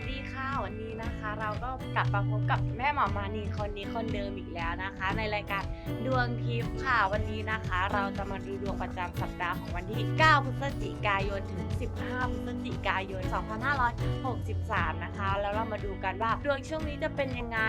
สดีค่ะวันนี้นะคะ เราก็กลับมาพบกับแม่หมอมานีคนนี้คนเดิมอีกแล้วนะคะ ในรายการดวงทิพย์ค่ะวันนี้นะคะ เราจะมาดูดวงประจำสัปดาห์ของวันที่ 9 พฤศจิกายนถึง 15 พฤศจิกายน 2563 นะคะ แล้วเรามาดูกันว่าดวงช่วงนี้จะเป็นยังไง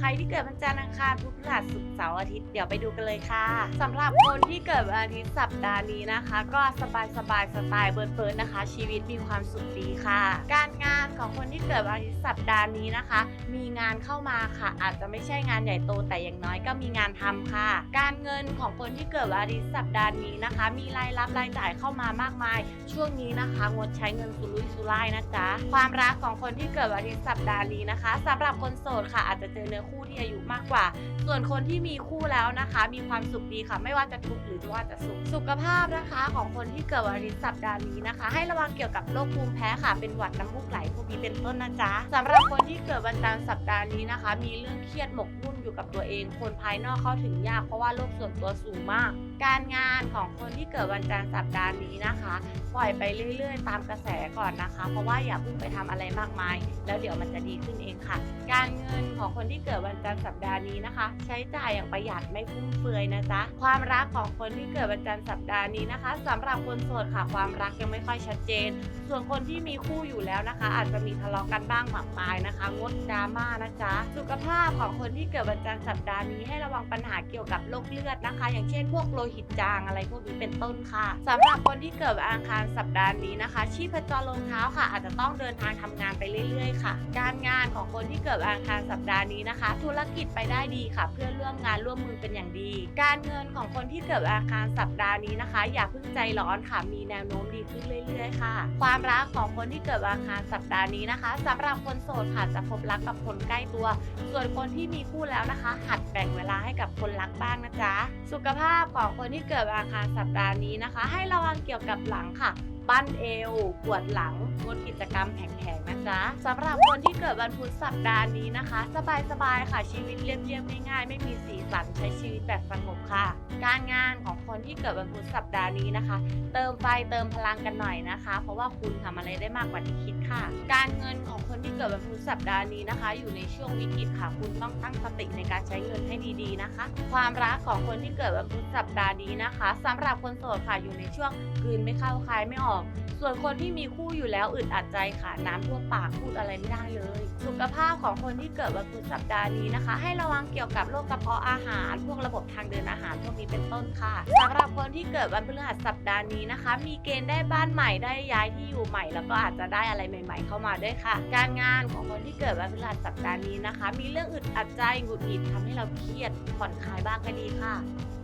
ใครที่เกิดวันจันทร์อังคารพุธพฤหัสศุกร์เสาร์อาทิตย์เดี๋ยวไปดูกันเลยค่ะสำหรับคนที่เกิดวันอาทิตย์สัปดาห์นี้นะคะ ก็สบายสบายๆสไตล์เบิร์ดเบิร์ดนะคะ ชีวิตมีความสุขดีค่ะ การงานของคน เกิดวันอาทิตย์สัปดาห์นี้นะคะ มีงานเข้ามาค่ะ อาจจะไม่ใช่งานใหญ่โตแต่อย่างน้อยก็มีงานทำค่ะ การเงินของคนที่เกิดวันอาทิตย์สัปดาห์นี้นะคะ มีรายรับรายจ่ายเข้ามามากมาย ช่วงนี้นะคะงดใช้เงินสุรุ่ยสุร่ายนะจ๊ะความรักของคนที่เกิดวันอาทิตย์สัปดาห์นี้นะคะสำหรับคนโสดค่ะ อาจจะเจอเนื้อคู่ที่อายุมากกว่าส่วนคนที่มีคู่แล้วนะคะ มีความสุขดีค่ะ ไม่ว่าจะทุกข์หรือว่าจะสุข สุขภาพนะคะ ของคนที่เกิดวันอาทิตย์สัปดาห์นี้นะคะ ให้ระวังเกี่ยวกับโรคภูมิแพ้ค่ะ เป็นหวัดน้ำมูกไหลพวกนี้เป็นต้นนะจ๊ะสำหรับคนที่เกิดวันจันทร์สัปดาห์นี้นะคะ มีเรื่องเครียดหมกมุ่นอยู่กับตัวเอง คนภายนอกเข้าถึงยากเพราะว่าโรคส่วนตัวสูงมากการงานของคนที่เกิดวันจันทร์สัปดาห์นี้นะคะ ปล่อยไปเรื่อยๆ ตามกระแสก่อนนะคะ เพราะว่าอย่าเพิ่งไปทำอะไรมากมาย แล้วเดี๋ยวมันจะดีขึ้นเองค่ะ การเงินของคนที่เกิดวันจันทร์สัปดาห์นี้นะคะ ใช้จ่ายอย่างประหยัดไม่ฟุ่มเฟือยนะจ๊ะความรักของคนที่เกิดวันจันทร์สัปดาห์นี้นะคะสำหรับคนโสดค่ะความรักยังไม่ค่อยชัดเจน ส่วนคนที่มีคู่อยู่แล้วนะคะ อาจจะมีทะเลาะกันบ้างหมากปลายนะคะงดดราม่านะจ๊ะสุขภาพของคนที่เกิดวันจันทร์สัปดาห์นี้ให้ระวังปัญหาเกี่ยวกับโรคเลือดนะคะ อย่างเช่นพวกโลหิตจางอะไรพวกนี้เป็นต้นค่ะสำหรับคนที่เกิดอังคารสัปดาห์นี้นะคะ ชีพจรลงเท้าค่ะ อาจจะต้องเดินทางทำงานไปเรื่อย ๆ ค่ะ การงานของคนที่เกิดอังคารสัปดาห์นี้นะคะ ธุรกิจไปได้ดีค่ะ เพื่อนร่วมงานร่วมมือเป็นอย่างดี การเงินของคนที่เกิดอังคารสัปดาห์นี้นะคะ อย่าเพิ่งใจร้อนค่ะมีแนวโน้มดีขึ้นเรื่อย ๆ ค่ะ ความรักของคนที่เกิดอังคารสัปดาห์นี้นะคะสำหรับคนโสดค่ะจะพบรักกับคนใกล้ตัว ส่วนคนที่มีคู่แล้วนะคะ หัดแบ่งเวลาให้กับคนรักบ้างนะจ๊ะสุขภาพของคนที่เกิดวันอังคารสัปดาห์นี้นะคะ ให้ระวังเกี่ยวกับหลังค่ะ บั้นเอว ปวดหลัง งดกิจกรรมแผงๆนะจ๊ะสำหรับคนที่เกิดวันพุธสัปดาห์นี้นะคะ สบายๆค่ะ ชีวิตเรียบๆง่ายๆ ไม่มีสีสันใช้ชีวิตแบบสงบค่ะ การงานของคนที่เกิดวันพุธสัปดาห์นี้นะคะ เติมไฟเติมพลังกันหน่อยนะคะ เพราะว่าคุณทำอะไรได้มากกว่าที่คิดค่ะ การเงินของคนที่เกิดวันพุธสัปดาห์นี้นะคะ อยู่ในช่วงวิกฤตค่ะ คุณต้องตั้งสติในการใช้เงินให้ดีๆนะคะ ความรักของคนที่เกิดวันพุธสัปดาห์นี้นะคะสำหรับคนโสดค่ะอยู่ในช่วงกลืนไม่เข้าคายไม่ออกส่วนคนที่มีคู่อยู่แล้วอึดอัดใจค่ะน้ำท่วมปากพูดอะไรไม่ได้เลย สุขภาพของคนที่เกิดวันพุธสัปดาห์นี้นะคะ ให้ระวังเกี่ยวกับโรคกระเพาะอาหาร พวกระบบทางเดินอาหารพวกนี้เป็นต้นค่ะสำหรับคนที่เกิดวันพฤหัสสัปดาห์นี้นะคะ มีเกณฑ์ได้บ้านใหม่ได้ย้ายที่อยู่ใหม่ แล้วก็อาจจะได้อะไรใหม่ ๆ เข้ามาด้วยค่ะ การงานของคนที่เกิดวันพฤหัสสัปดาห์นี้นะคะ มีเรื่องอึดอัดใจหงุดหงิดทำให้เราเครียดผ่อนคลายบ้างก็ดีค่ะ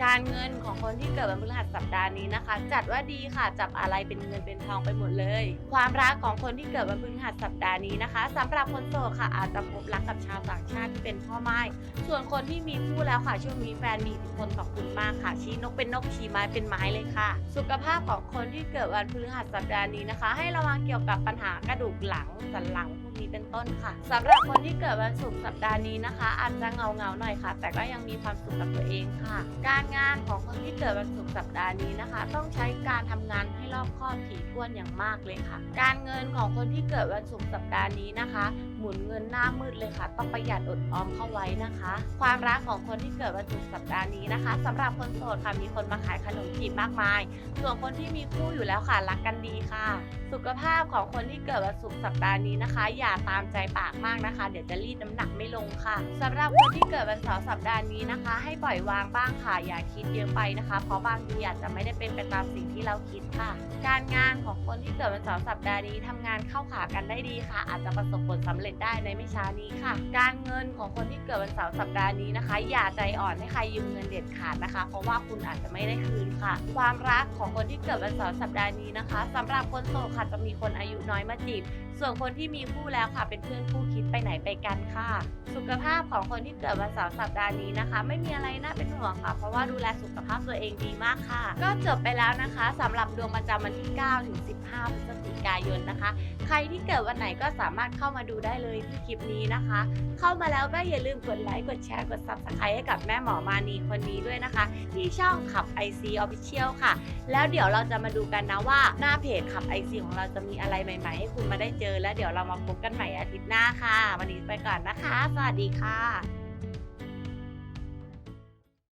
การเงินของคนที่เกิดวันพฤหัสสัปดาห์นี้นะคะ จัดว่าดีค่ะจับอะไรเป็นเงินเป็นทองไปหมดเลย ความรักของคนที่เกิดวันพฤหัสสัปดาห์นี้นะคะสำหรับคนโสดค่ะอาจจะพบรักกับชาวต่างชาติที่เป็นพ่อไม้ ส่วนคนที่มีคู่แล้วค่ะช่วงนี้แฟนมีอิทธิพลต่อคุณมากค่ะชี้นกเป็นนกชี้ไม้เป็นไม้เลยค่ะ สุขภาพของคนที่เกิดวันพฤหัสสัปดาห์นี้นะคะ ให้ระวังเกี่ยวกับปัญหากระดูกหลังสันหลังพวกนี้เป็นต้นค่ะสำหรับคนที่เกิดวันศุกร์สัปดาห์นี้นะคะ อาจจะเงาเงาหน่อยค่ะ แต่ก็ยังมีความสุขกับตัวเองค่ะ การงานของคนที่เกิดวันศุกร์สัปดาห์นี้นะคะ ต้องใช้การทำงานให้รอบคอบถี่ถ้วนอย่างมากเลยค่ะ การเงินของคนที่เกิดวันศุกร์สัปดาห์นี้นะคะ หมุนเงินหน้ามืดเลยค่ะ ต้องประหยัดอดออมเข้าไว้นะคะ ความรักของคนที่เกิดวันศุกร์สัปดาห์นี้นะคะสำหรับคนโสดค่ะมีคนมาขายขนมจีบมากมาย ส่วนคนที่มีคู่อยู่แล้วค่ะรักกันดีค่ะ สุขภาพของคนที่เกิดวันศุกร์สัปดาห์นี้นะคะ อย่าตามใจปากมากนะคะ เดี๋ยวจะรีดน้ำหนักไม่ลงค่ะสำหรับคนที่เกิดวันเสาร์สัปดาห์นี้นะคะ ให้ปล่อยวางบ้างค่ะอย่าคิดเยอะไปนะคะ เพราะบางทีอาจจะไม่ได้เป็นไปตามสิ่งที่เราคิดค่ะ การงานานของคนที่เกิดวันเสาร์สัปดาห์นี้ทำงานเข้าขากันได้ดีค่ะ อาจจะประสบผลสำเร็จได้ในไม่ช้านี้ค่ะ การเงินของคนที่เกิดวันเสาร์สัปดาห์นี้นะคะ อย่าใจอ่อนให้ใครยืมเงินเด็ดขาดนะคะ เพราะว่าคุณอาจจะไม่ได้คืนค่ะ ความรักของคนที่เกิดวันเสาร์สัปดาห์นี้นะคะสำหรับคนโสดค่ะจะมีคนอายุน้อยมาจีบส่วนคนที่มีคู่แล้วค่ะ เป็นเพื่อนคู่คิดไปไหนไปกันค่ะ สุขภาพของคนที่เกิดวันเสาร์สัปดาห์นี้นะคะ ไม่มีอะไรน่าเป็นห่วงค่ะ เพราะว่าดูแลสุขภาพตัวเองดีมากค่ะ ก็จบไปแล้วนะคะสำหรับดวงประจำวันที่9ถึง15 พฤศจิกายนนะคะ ใครที่เกิดวันไหนก็สามารถเข้ามาดูได้เลยที่คลิปนี้นะคะ เข้ามาแล้วก็อย่าลืมกดไลค์ กดแชร์ กด Subscribe ให้กับแม่หมอมานีคนนี้ด้วยนะคะ ที่ช่องขับ IC Official ค่ะ แล้วเดี๋ยวเราจะมาดูกันนะว่าหน้าเพจขับ IC ของเราจะมีอะไรใหม่ ๆ ให้คุณมาได้เจอ แล้วเดี๋ยวเรามาพบกันใหม่อาทิตย์หน้าค่ะ วันนี้ไปก่อนนะคะ สวัสดีค่ะ